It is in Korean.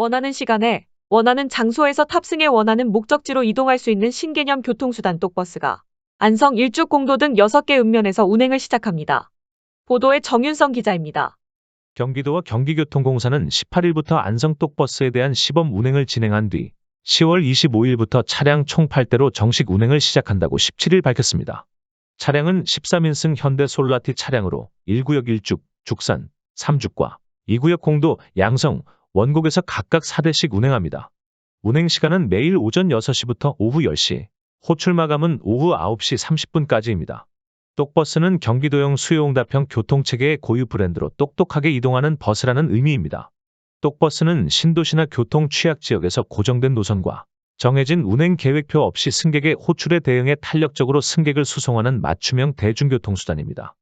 원하는 시간에 원하는 장소에서 탑승해 원하는 목적지로 이동할 수 있는 신개념 교통수단 똑버스가 안성 일주 공도 등 6개 읍면에서 운행을 시작합니다. 보도의 정윤성 기자입니다. 경기도와 경기교통공사는 18일부터 안성 똑버스에 대한 시범 운행을 진행한 뒤 10월 25일부터 차량 총 8대로 정식 운행을 시작한다고 17일 밝혔습니다. 차량은 13인승 현대 솔라티 차량으로 1구역 1죽, 죽산, 3죽과 2구역 공도, 양성, 원곡에서 각각 4대씩 운행합니다. 운행 시간은 매일 오전 6시부터 오후 10시, 호출 마감은 오후 9시 30분까지입니다. 똑버스는 경기도형 수요응답형 교통체계의 고유 브랜드로 똑똑하게 이동하는 버스라는 의미입니다. 똑버스는 신도시나 교통 취약 지역에서 고정된 노선과 정해진 운행 계획표 없이 승객의 호출에 대응해 탄력적으로 승객을 수송하는 맞춤형 대중교통수단입니다.